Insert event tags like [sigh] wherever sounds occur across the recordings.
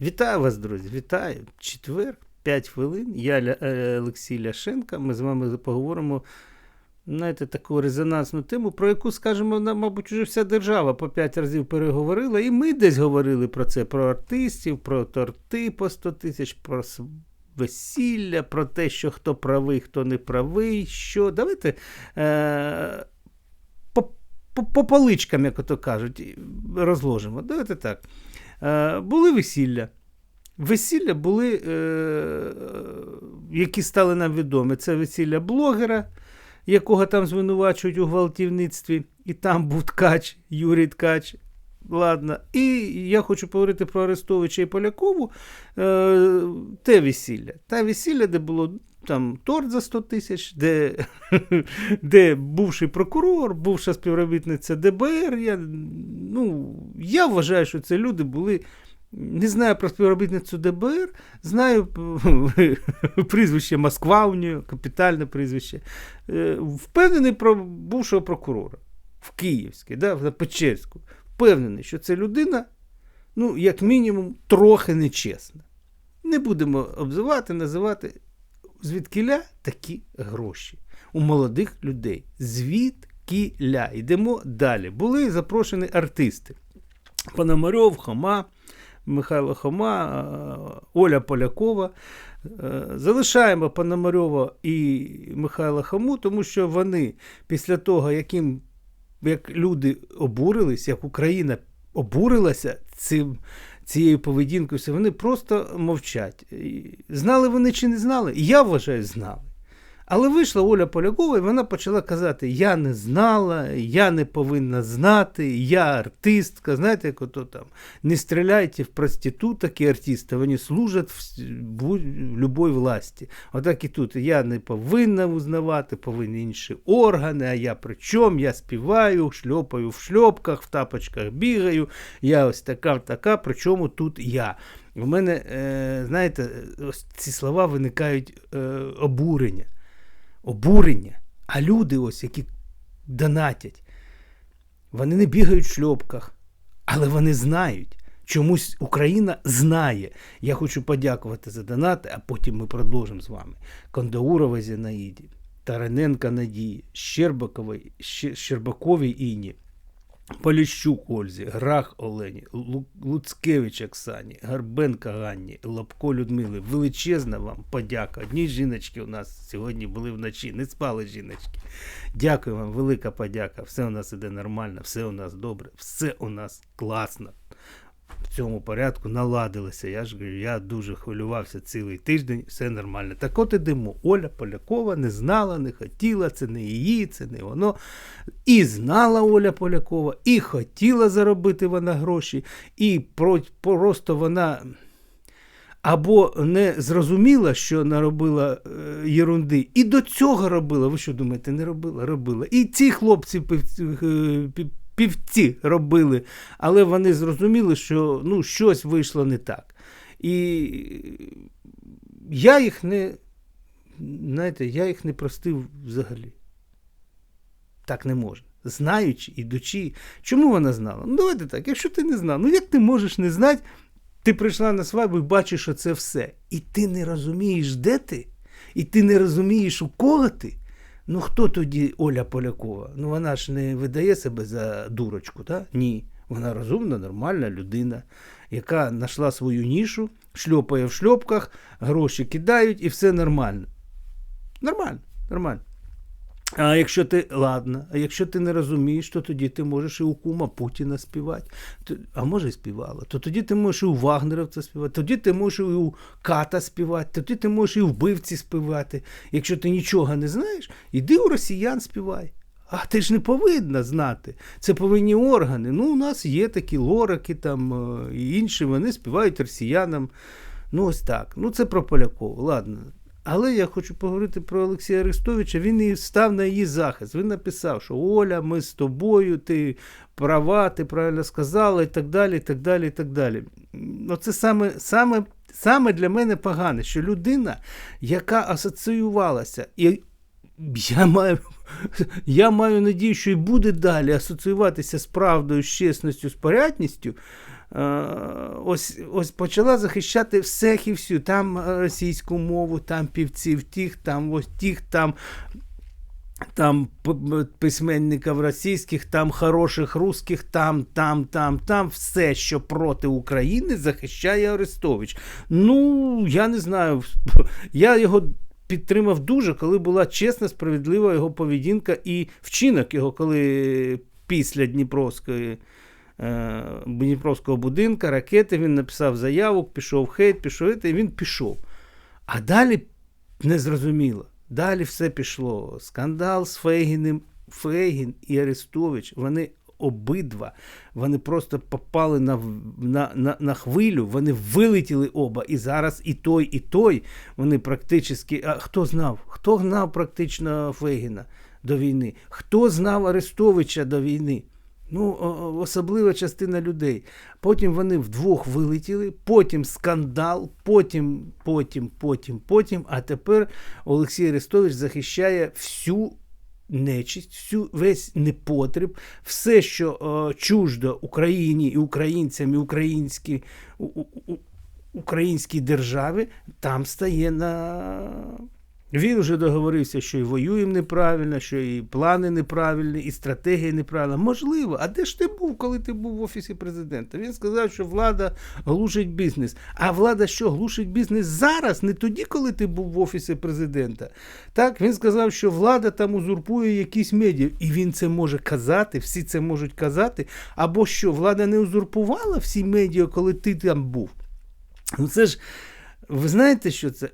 Вітаю вас, друзі! Вітаю! Четвер, 5 хвилин. Я е, Олексій Ляшенка. Ми з вами поговоримо знаєте, таку резонансну тему, про яку, скажімо, мабуть, вже вся держава по 5 разів переговорила. І ми десь говорили про це: про артистів, про торти по 100 тисяч, про весілля, про те, що хто правий, хто не правий. Що. Давайте. Е- по, по, по поличкам, як ото кажуть, розложимо. Давайте так. Е, були весілля. Весілля були, е, які стали нам відомі. Це весілля блогера, якого там звинувачують у гвалтівництві, і там був ткач, Юрій Ткач. Ладно. І я хочу поговорити про Арестовича і Полякову. Е, те весілля. Те весілля, де було там торт за 100 тисяч, де, [laughs] де бувший прокурор, бувша співробітниця ДБР. Я, ну, я вважаю, що це люди були. Не знаю про співробітницю ДБР, знаю [laughs] прізвище Москва у нього, капітальне прізвище. Е, Впевнений про бувшого прокурора в Київській, да, в Печерську. Впевнений, що це людина, ну, як мінімум, трохи нечесна. Не будемо обзивати, називати звідкіля такі гроші у молодих людей. Звідкіля. Йдемо далі. Були запрошені артисти. Пономарьов, Хома, Михайло Хома, е, Оля Полякова. Е, Залишаємо Пономарьова і Михайла Хому, тому що вони після того, яким, як люди обурились, як Україна обурилася цим, цією поведінкою, вони просто мовчать. Знали вони чи не знали? Я вважаю, знали. Але вийшла Оля Полякова, і вона почала казати: Я не знала, я не повинна знати, я артистка. Знаєте, як ото там не стріляйте в проституток і артиста, вони служать в, будь- в любой власті. Отак і тут. Я не повинна узнавати, повинні інші органи, а я при чому? Я співаю, шльопаю в шльопках, в тапочках бігаю, я ось така, така, причому тут я. У мене, е, знаєте, ось ці слова виникають е, обурення обурення. А люди, ось, які донатять, вони не бігають в шльопках, але вони знають. Чомусь Україна знає. Я хочу подякувати за донати, а потім ми продовжимо з вами. Кондаурова Зінаїді, Тараненка Надії, Щербаковій, Щербаковій Інні, Поліщук Ользі, Грах Олені, Лу- Луцкевич Оксані, Гарбенка Ганні, Лапко Людмили. Величезна вам подяка. Одні жіночки у нас сьогодні були вночі, не спали жіночки. Дякую вам, велика подяка. Все у нас іде нормально, все у нас добре, все у нас класно. В цьому порядку наладилося. Я ж говорю, я дуже хвилювався цілий тиждень, все нормально. Так от ідемо. Оля Полякова не знала, не хотіла, це не її, це не воно. І знала Оля Полякова, і хотіла заробити вона гроші, і просто вона або не зрозуміла, що наробила е, єрунди, і до цього робила. Ви що думаєте, не робила? Робила. І ці хлопці півці, пів- півці робили, але вони зрозуміли, що ну, щось вийшло не так. І я їх не, знаєте, я їх не простив взагалі. Так не можна. Знаючи, ідучи. Чому вона знала? Ну, давайте так, якщо ти не знав, ну як ти можеш не знати, ти прийшла на свадьбу і бачиш, що це все. І ти не розумієш, де ти, і ти не розумієш, у кого ти. Ну хто тоді Оля Полякова? Ну вона ж не видає себе за дурочку, так? Ні. Вона розумна, нормальна людина, яка знайшла свою нішу, шльопає в шльопках, гроші кидають і все нормально. Нормально, нормально. А якщо ти ладно, а якщо ти не розумієш, то тоді ти можеш і у кума Путіна співати. А може і співала, то тоді ти можеш і у Вагнерівця співати, тоді ти можеш і у Ката співати, тоді ти можеш і у вбивці співати. Якщо ти нічого не знаєш, іди у росіян співай. А ти ж не повинна знати. Це повинні органи. Ну, у нас є такі лорики там е, і інші, вони співають росіянам. Ну, ось так. Ну, це про Полякова. Ладно. Але я хочу поговорити про Олексія Арестовича. Він і став на її захист. Він написав, що Оля, ми з тобою, ти права, ти правильно сказала, і так далі, і так далі, і так далі. Ну, це саме, саме, саме для мене погане, що людина, яка асоціювалася, і я маю, я маю надію, що і буде далі асоціюватися з правдою, з чесністю, з порядністю, ось, ось почала захищати всіх і всю. Там е, російську мову, там півців тих, там ось тих, там там письменників російських, там хороших русських, там, там, там, там, все, що проти України, захищає Арестович. Ну, я не знаю. [laughs] Я його підтримав дуже, коли була чесна, справедлива його поведінка і вчинок його, коли після Дніпровської. Е, Дніпровського будинка, ракети, він написав заяву, пішов хейт, пішов і він пішов. А далі незрозуміло. Далі все пішло. Скандал з Фейгіним. Фейгін і Арестович, вони обидва, вони просто попали на, на, на, на хвилю, вони вилетіли оба. І зараз і той, і той, вони практично. А хто знав? Хто знав практично Фейгіна до війни? Хто знав Арестовича до війни? Ну, о- о- особлива частина людей. Потім вони вдвох вилетіли, потім скандал, потім, потім, потім, потім. А тепер Олексій Арестович захищає всю нечисть, всю весь непотріб, все, що е, чуждо Україні і українцям, і українській, у, у- українській державі, там стає на. Він вже договорився, що і воюємо неправильно, що і плани неправильні, і стратегія неправильна. Можливо, а де ж ти був, коли ти був в офісі президента? Він сказав, що влада глушить бізнес. А влада що, глушить бізнес зараз, не тоді, коли ти був в офісі президента. Так, він сказав, що влада там узурпує якісь медіа. І він це може казати, всі це можуть казати. Або що, влада не узурпувала всі медіа, коли ти там був. Ну це ж. Ви знаєте, що це?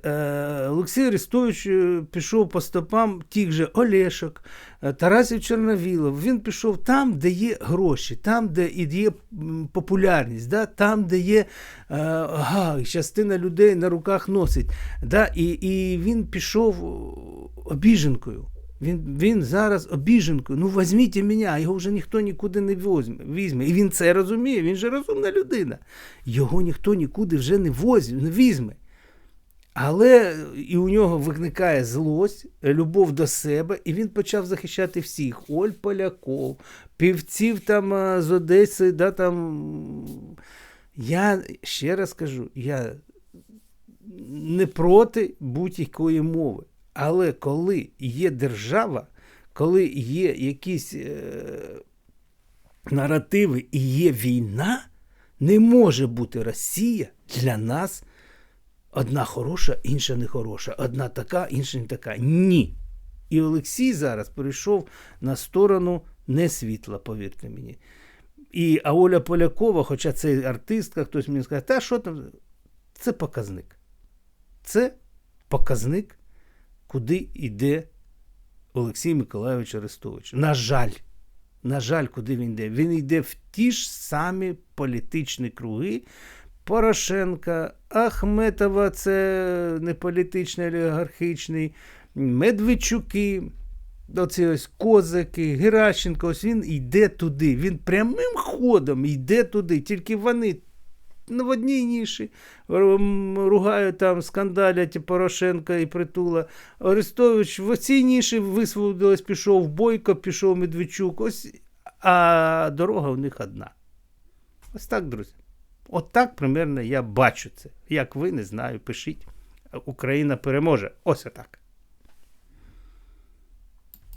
Олексій Арестович е, пішов по стопам тих же Олешок, е, Тарасів Чорновілов. Він пішов там, де є гроші, там, де є популярність, да? там, де є ага, частина людей на руках носить. Да? І, і він пішов обіженкою. Він, він зараз обіженкою. Ну, візьміть мене, його вже ніхто нікуди не возьме, візьме. І він це розуміє, він же розумна людина. Його ніхто нікуди вже не візьме. Але і у нього виникає злость, любов до себе, і він почав захищати всіх: Оль Поляков, півців там з Одеси, да, там. Я ще раз кажу, я не проти будь-якої мови. Але коли є держава, коли є якісь е, наративи і є війна, не може бути Росія для нас одна хороша, інша не хороша, одна така, інша не така. Ні. І Олексій зараз перейшов на сторону не світла, повірте мені. І а Оля Полякова, хоча це артистка, хтось мені скаже, та що там? Це показник. Це показник, куди йде Олексій Миколайович Арестович. На жаль, на жаль, куди він йде? Він йде в ті ж самі політичні круги. Порошенка, Ахметова, це не політичний, олігархічний, Медведчуки, оці ось Козаки, Геращенко, ось він йде туди. Він прямим ходом йде туди. Тільки вони ну, в одній ніші ругають там, скандалять Порошенка і Притула. Арестович в цій ніші висвободилась, пішов Бойко, пішов Медведчук. Ось, а дорога у них одна. Ось так, друзі. От так примерно я бачу це. Як ви не знаю, пишіть. Україна переможе. Ось отак.